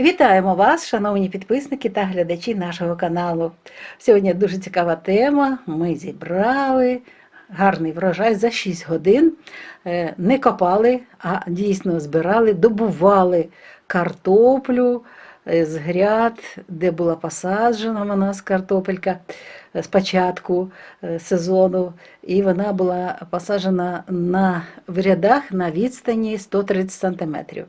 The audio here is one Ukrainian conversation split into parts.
Вітаємо вас, шановні підписники та глядачі нашого каналу. Сьогодні дуже цікава тема. Ми зібрали гарний врожай за 6 годин. Е, Не копали, а дійсно збирали, добували картоплю е, з гряд, де була посаджена у нас картопелька з початку е, сезону. І вона була посаджена на, в рядах на відстані 130 сантиметрів.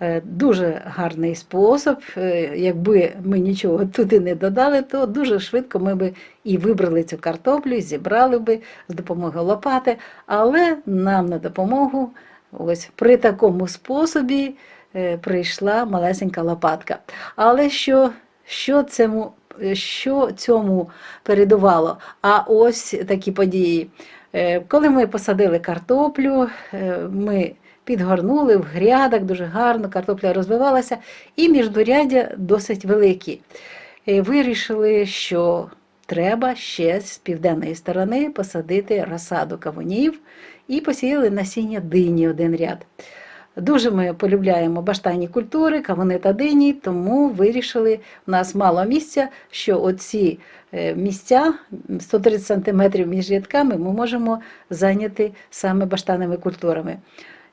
Е, Дуже гарний спосіб. Е, Якби ми нічого туди не додали, то дуже швидко ми би і вибрали цю картоплю, і зібрали би з допомогою лопати. Але нам на допомогу ось при такому способі е, прийшла малесенька лопатка. Але що, що цьому, що цьому передувало? А ось такі події. Коли ми посадили картоплю, ми підгорнули в грядах, дуже гарно, картопля розвивалася, і міждуряддя досить великі. Е, Вирішили, що треба ще з південної сторони посадити розсаду кавунів і посіяли насіння дині один ряд. Дуже ми полюбляємо баштанні культури, кавуни та дині, тому вирішили, у нас мало місця, що оці е, місця 130 см між рядками ми можемо зайняти саме баштанними культурами.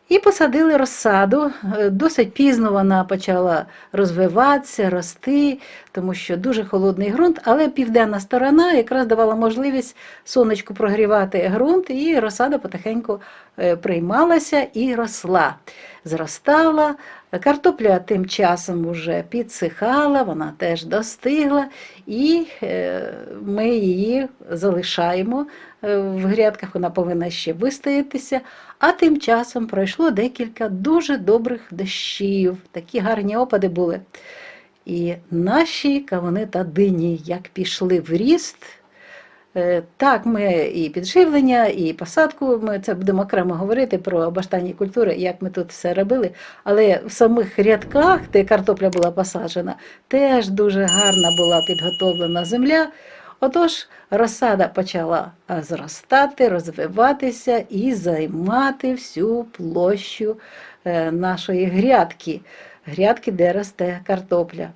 І посадили розсаду. Е, Досить пізно вона почала розвиватися, рости, тому що дуже холодний ґрунт, але південна сторона якраз давала можливість сонечку прогрівати ґрунт, і розсада потихеньку е, приймалася і росла, зростала. Картопля тим часом вже підсихала, вона теж достигла, і е, ми її залишаємо е, в грядках, вона повинна ще вистоятися. А тим часом пройшло декілька дуже добрих дощів, такі гарні опади були. І наші кавуни та дині як пішли в ріст. Е, Так, ми і підживлення, і посадку. Ми це будемо окремо говорити про баштанні культури, як ми тут все робили. Але в самих рядках, де картопля була посаджена, теж дуже гарна була підготовлена земля. Отож, розсада почала зростати, розвиватися і займати всю площу е, нашої грядки, грядки, де росте картопля.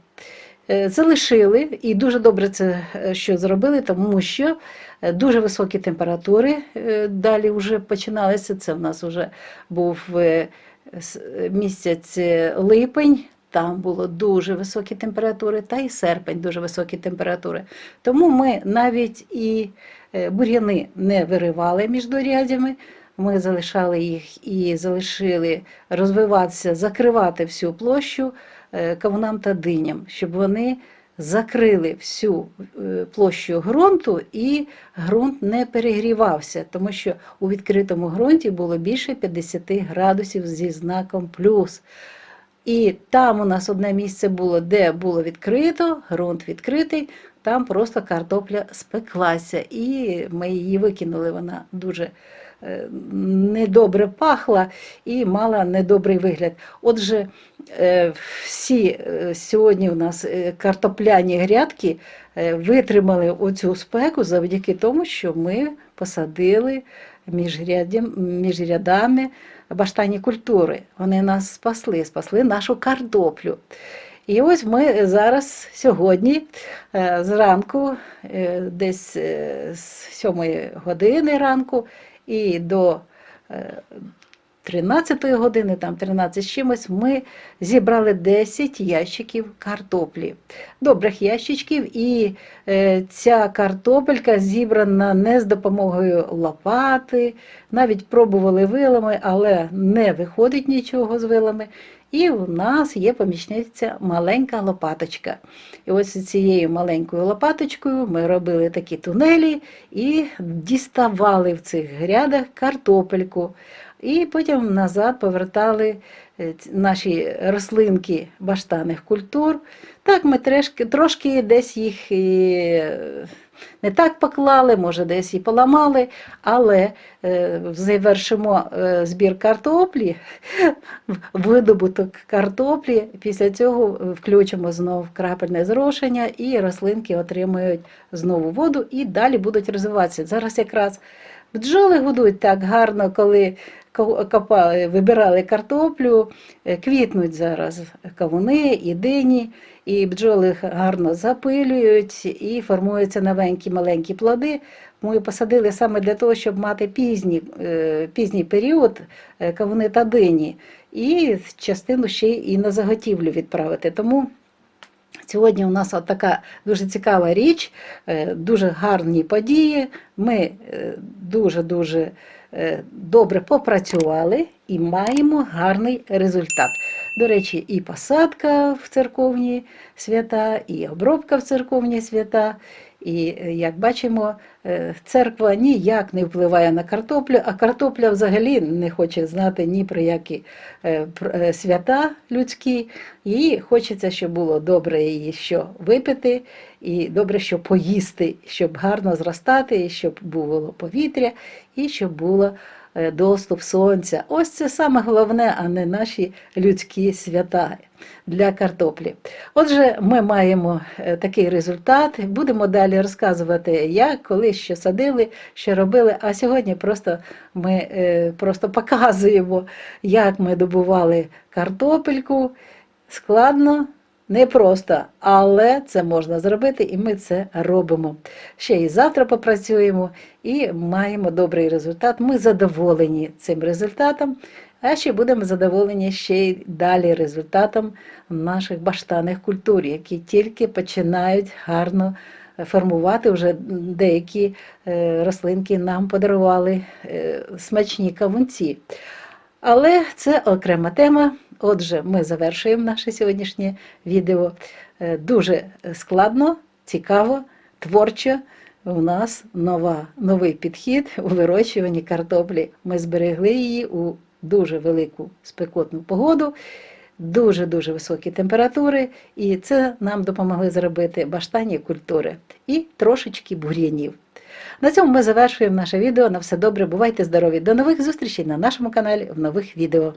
Е, Залишили і дуже добре це е, що зробили, тому що е, дуже високі температури далі вже починалися. Це в нас вже був місяць липень. Там було дуже високі температури, та і серпень дуже високі температури. Тому ми навіть і бур'яни не виривали між дорядями. Ми залишали їх і залишили розвиватися, закривати всю площу кавунам та диням, щоб вони закрили всю е, площу ґрунту і ґрунт не перегрівався, тому що у відкритому ґрунті було більше 50 градусів зі знаком плюс. І там у нас одне місце було, де було відкрито, ґрунт відкритий, там просто картопля спеклася, і ми її викинули. Вона дуже е, недобре пахла і мала недобрий вигляд. Отже, е, всі е, сьогодні у нас картопляні грядки витримали оцю спеку завдяки тому, що ми посадили між, рядям, між рядами баштанні культури. Вони нас спасли, спасли нашу картоплю. І ось ми зараз сьогодні е, зранку, е, десь е, з 7 години ранку і до е, 13 години, там 13 з чимось, ми зібрали 10 ящиків картоплі. Добрих ящичків, і е, ця картопелька зібрана не з допомогою лопати, навіть пробували вилами, але не виходить нічого з вилами. І в нас є помічниця маленька лопаточка. І ось цією маленькою лопаточкою ми робили такі тунелі і діставали в цих грядах картопельку. І потім назад повертали наші рослинки баштаних культур. Так, ми трошки, трошки десь їх і е, не так поклали, може, десь і поламали, але е, завершимо е, збір картоплі, видобуток картоплі. Після цього включимо знову крапельне зрошення, і рослинки отримують знову воду і далі будуть розвиватися. Зараз якраз бджоли гудуть так гарно, коли ко- копали, вибирали картоплю, е, квітнуть зараз кавуни і дині, і бджоли гарно запилюють і формуються новенькі маленькі плоди. Ми посадили саме для того, щоб мати пізній, е, пізній період е, кавуни та дині, і частину ще й на заготівлю відправити. Тому Сьогодні у нас така дуже цікава річ, дуже гарні події. Ми е, дуже-дуже е, добре попрацювали і маємо гарний результат. До речі, і посадка в церковні свята, і обробка в церковні свята. І е, як бачимо, е, церква ніяк не впливає на картоплю, а картопля взагалі не хоче знати ні про які е, е, свята людські. Їй хочеться, щоб було добре її що випити, і добре, що поїсти, щоб гарно зростати, щоб було повітря, і щоб було е, доступ сонця. Ось це саме головне, а не наші людські свята для картоплі. Отже, ми маємо е, такий результат. Будемо далі розказувати, як, коли, що садили, що робили. А сьогодні просто ми е, просто показуємо, як ми добували картопельку. Складно, непросто, але це можна зробити, і ми це робимо. Ще і завтра попрацюємо і маємо добрий результат. Ми задоволені цим результатом, а ще будемо задоволені ще й далі результатом наших баштанних культур, які тільки починають гарно формувати вже деякі е, рослинки нам подарували е, смачні кавунці. Але це окрема тема. Отже, ми завершуємо наше сьогоднішнє відео. Е, Дуже складно, цікаво, творчо. У нас нова, новий підхід у вирощуванні картоплі. Ми зберегли її у дуже велику спекотну погоду, дуже-дуже високі температури, і це нам допомогли зробити баштані культури і трошечки бур'янів. На цьому ми завершуємо наше відео. На все добре, бувайте здорові! До нових зустрічей на нашому каналі в нових відео.